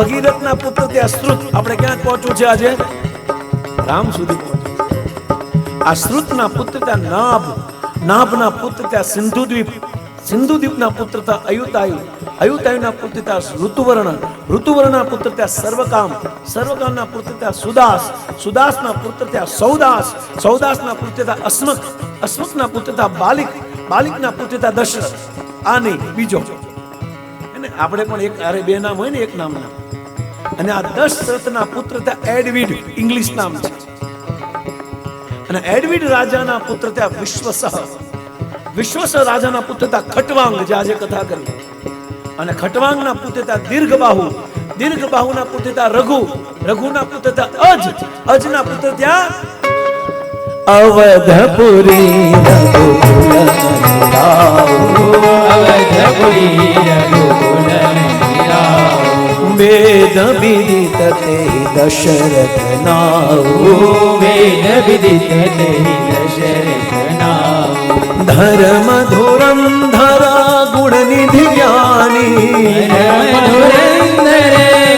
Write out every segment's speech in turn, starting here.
ભગીરથના પુત્ર ત્યાં શ્રુત આપણે ક્યાં પહોંચવું છે આજે? રામ સુધી પહોંચવું. આ શ્રુતના પુત્ર ત્યાં નાભ, નાભના પુત્ર ત્યાં સિંધુ દ્વીપ સિંધુ દ્વીપના પુત્ર ત્યાં અયુતાયુ, અયુતાયુના પુત્ર ત્યાં ઋતુવર્ણ, ઋતુવર્ણના પુત્ર ત્યાં સર્વકામ, સર્વકામના પુત્ર ત્યાં સુદાસ, સુદાસના પુત્ર ત્યાં સૌદાસ, સૌદાસના પુત્ર ત્યાં અસ્મક અસ્મકના પુત્ર ત્યાં બાલિક, બાલિકના પુત્ર ત્યાં દશરથ. આ નહીં બીજો આપણે પણ એક, અરે બે નામ હોય ને એક નામ નામ અને આ દશરથના પુત્ર ત્યાં એડવિડ ઇંગ્લિશ નામ છે. અને એડવિડ રાજાના પુત્ર ત્યાં વિશ્વસહ વિશ્વસ રાજાના પુત્ર ત્યાં ખટવાંગ જે આજે કથા કરી. અને ખટવાંગના પુત્ર ત્યાં દીર્ઘબાહુ, દીર્ઘબાહુના પુત્ર ત્યાં રઘુ, રઘુના પુત્ર ત્યાં અજ, અજના પુત્ર ત્યાં અવધપુરી દશરથ નાઉ વેદ વિદિત તેહિ દશરથ નામ. ધર્મ ધુરમ ધરા ગુણ નિધિ જ્ઞાની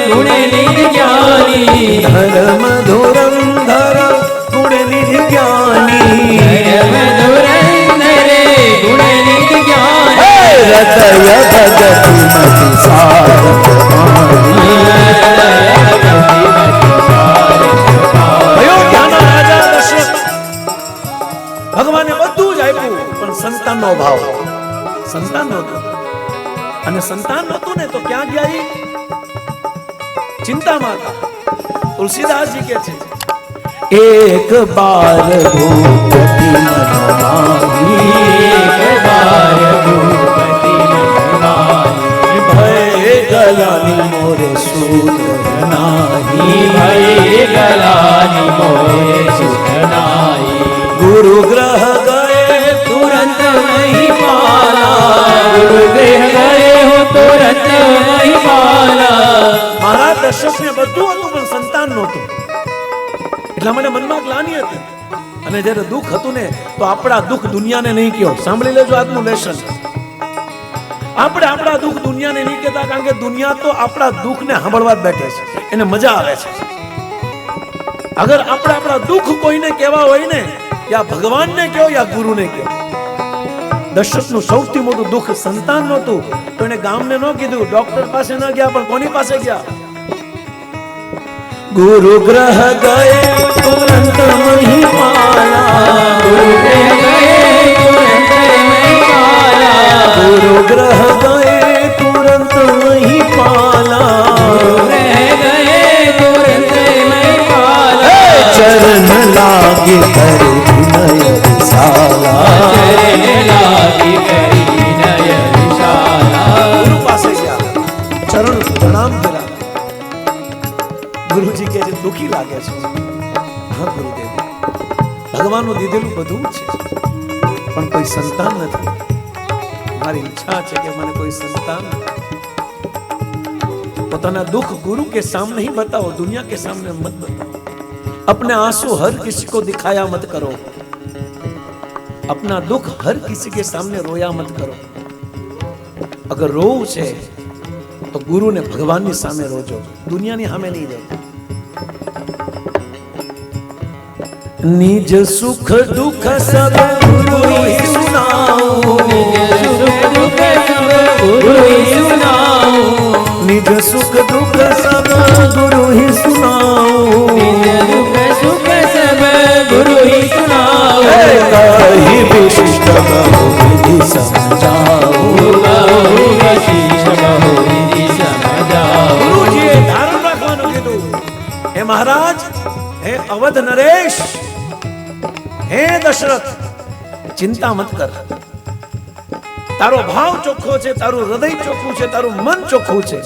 ગુણ નિધિ જ્ઞાની. ધર્મ ધુરમ ધરા ગુણ નિધિ જ્ઞાની ગુણ નિધિ જ્ઞાની. રતય ભગતિ મતિ કયો સંતાન નહોતું ને તો ક્યાં ગયા ઈ? ચિંતામાં હતા તુલસીદાસજી કે છે એક બાર ભૂપતિ મનમાહી એક વાર ભૂપતિ મનમાહી. ભય ગલાની મોરે સૂત્ર નાહી ભય ગલાની મોરે મારા દશરથને બધું હતું પણ સંતાન નહોતું એટલા મને મનમાં ગ્લાની હતી. અને જ્યારે દુઃખ હતું ને, તો આપણા દુઃખ દુનિયાને નહીં કયો સાંભળી લેજો આજનું લેશન આપણે આપણા દુઃખ દુનિયાને નહીં કહેતા, કારણ કે દુનિયા તો આપણા દુઃખને સાંભળવા જ બેઠે છે. એને મજા આવે છે. અગર આપણે આપણા દુઃખ કોઈને કહેવા હોય ને યા ભગવાનને કહો યા ગુરુને કહો. દશરથનું સૌથી મોટું દુઃખ સંતાન નહોતું તો એને ગામને ન કીધું, ડોક્ટર પાસે ન ગયા, પણ કોની પાસે ગયા? गुरु ग्रह गए तुरंत मही पाला गुरु ग्रह गए तुरंत मही पाला गुरु ग्रह गए तुरंत मही पाला चरण लागे कर पाला चरण लागे कर गुरु चरण प्रणाम करा। ગુરુજી કહે છે, દુઃખી લાગે છે. હા, ગુરુદેવ. ભગવાનનું દીધેલું બધું છે. પણ કોઈ સંતાન નથી. મારી ઈચ્છા છે કે મને કોઈ સંતાન પોતાના દુઃખ ગુરુ કે સામે નહીં બતાવો, દુનિયા કે સામે મત બતાવો. अपने आंसू हर किसी को दिखाया मत करो अपना दुख हर किसी के सामने रोया मत करो अगर रोव છે, તો ગુરુને ભગવાનની સામે રોજો. દુનિયાની સામે નહીં રહેવું નિજ સુખ દુઃખ સબ ગુરુ ही સુનાઓ सुख दुख सब गुरु ही सुनाओ નિજ સુખ દુઃખ સબ ગુરુ ही સુનાઓ दुख सुख सब गुरु ही सुनाओ કહી વિશિષ્ટ બહુ વિધિ સમજાઓ बहु वशिष्ठ बहु विधि समझाओ ગુરુજીએ ધારણ રાખવાનું કીધું હે મહારાજ હે અવધ નરેશ હે દશરથ ચિંતા મત કર. તારો ભાવ ચોખ્ખો છે, તારું હૃદય ચોખ્ખું છે, તારું મન ચોખ્ખું છે.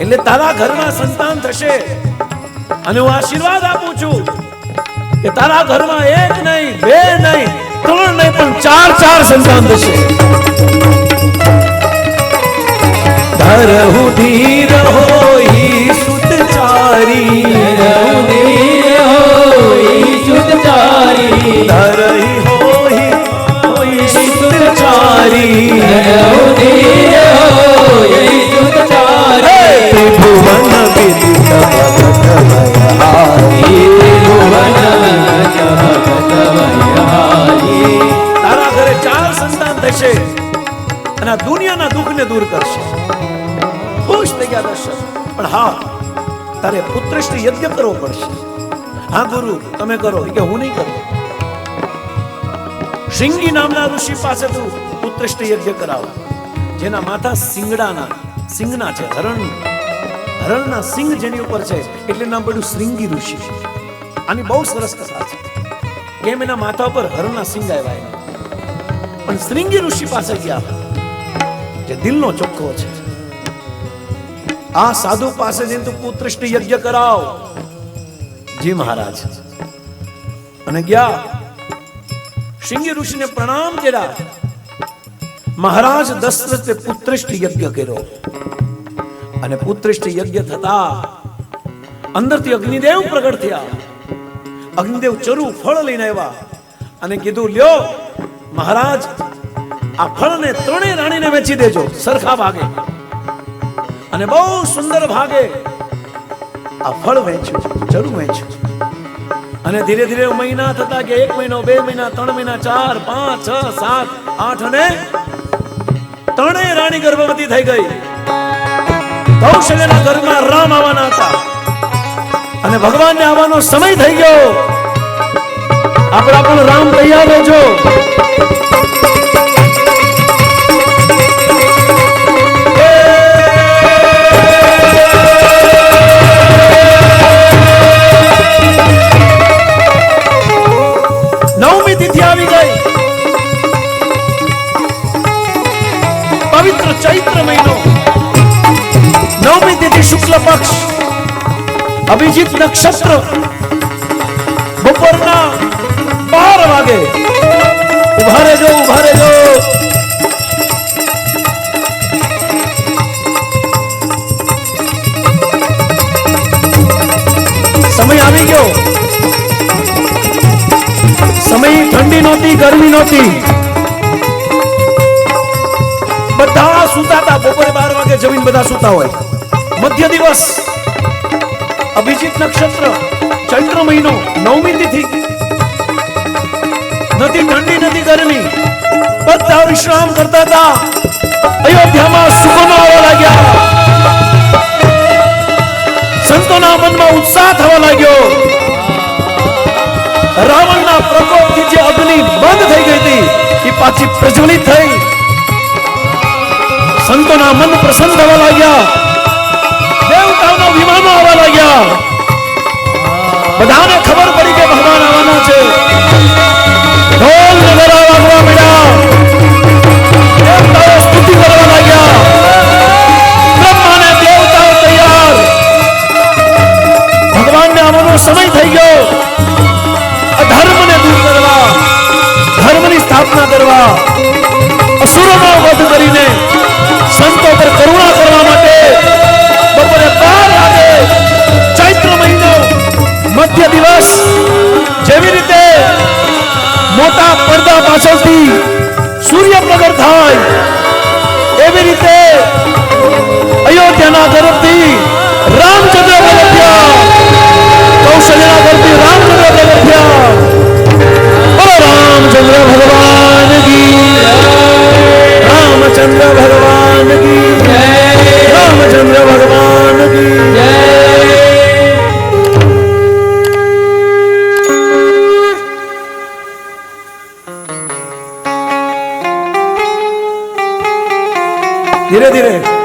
એટલે તારા ઘરમાં સંતાન થશે. અને હું આશીર્વાદ આપું છું કે તારા ઘરમાં એક નહીં, બે નહીં, ત્રણ નહીં, પણ ચાર ચાર સંતાન થશે. ધરહુ હા, તારે પુત્રશ્રી યજ્ઞ કરવો પડશે. હા, ગુરુ, તમે કરો. કે હું નહીં કરું. શૃંગી નામના ઋષિ પાસે તું પુત્રશ્રી યજ્ઞ કરાવો. જેના માથા સિંગડાના, સિંગના છે, હરણ, હરણના સિંગ જેની ઉપર છે, એટલે નામ પડ્યું શ્રીંગી ઋષિ. આની બહુ સરસ કથા છે. કેમ એના માથા પર હરણના સિંગ આવ્યા. પણ શ્રીંગી ઋષિ પાસે ગયા. જે દિલનો ચોખ્ખો છે. આ સાધુ પાસે જઈને તું પુત્રશ્રી યજ્ઞ કરાવ. જી મહારાજ. અને ગયા. સિંહ ઋષિને પ્રણામ કર્યા. મહારાજ દશરથે પુત્રષ્ટિ યજ્ઞ કર્યો. અને પુત્રષ્ટિ યજ્ઞ થતા અંદરથી અગ્નિદેવ પ્રગટ થયા. અગ્નિદેવ ચરુ ફળ લઈને આવ્યા અને કીધું, લ્યો, મહારાજ, આ ફળને ત્રણેય રાણીને વેચી દેજો, સરખા ભાગે. અને બહુ સુંદર ભાગે આ ફળ વહેંચ્યું જરૂર વહેંચ્યું અને ધીરે ધીરે મહિના થતા કે એક મહિનો, બે મહિના, ત્રણ મહિના, ચાર, પાંચ, છ, સાત, આઠ અને ત્રણેય રાણી ગર્ભવતી થઈ ગઈ. કૌશલ્યના ઘરમાં રામ આવવાના હતા. અને ભગવાનને આવવાનો સમય થઈ ગયો. આપણા પણ રામ તૈયાર રહેજો. અભિજીત નક્ષત્ર બપોરના બાર વાગે ઊભા રહેજો ઊભા રહેજો સમય આવી ગયો સમય ઠંડી નહોતી ગરમી નહોતી બધા સૂતા હતા બપોરે બાર વાગે જમીન બધા સૂતા હોય મધ્ય દિવસ અભિજીત નક્ષત્ર, ચૈત્ર મહિનો, નવમી તિથિ. નથી ઠંડી નથી ગરમી. બધા વિશ્રામ કરતા હતા. અયોધ્યામાં સુગમો આવવા લાગ્યા. સંતોના મનમાં ઉત્સાહ થવા લાગ્યો. રાવણના પ્રકોપથી જે અગ્નિ બંધ થઈ ગઈ હતી, એ પાછી પ્રજ્વલિત થઈ. સંતોના મન પ્રસન્ન થવા લાગ્યા. દેવતાઓના વિમાનો આવવા લાગ્યા. બધાને ખબર પડી કે ભગવાન આવવાના છે. મધ્ય દિવસ જેવી રીતે મોટા પડદા પાછળથી સૂર્ય પ્રગટ થાય એવી રીતે અયોધ્યાના તરફથી રામચંદ્ર પ્રગટ થયા કૌશલ્યના તરફથી રામચંદ્ર પ્રગટ થયા બોલો, રામચંદ્ર ભગવાન કી રામચંદ્ર ભગવાન ધીરે ધીરે.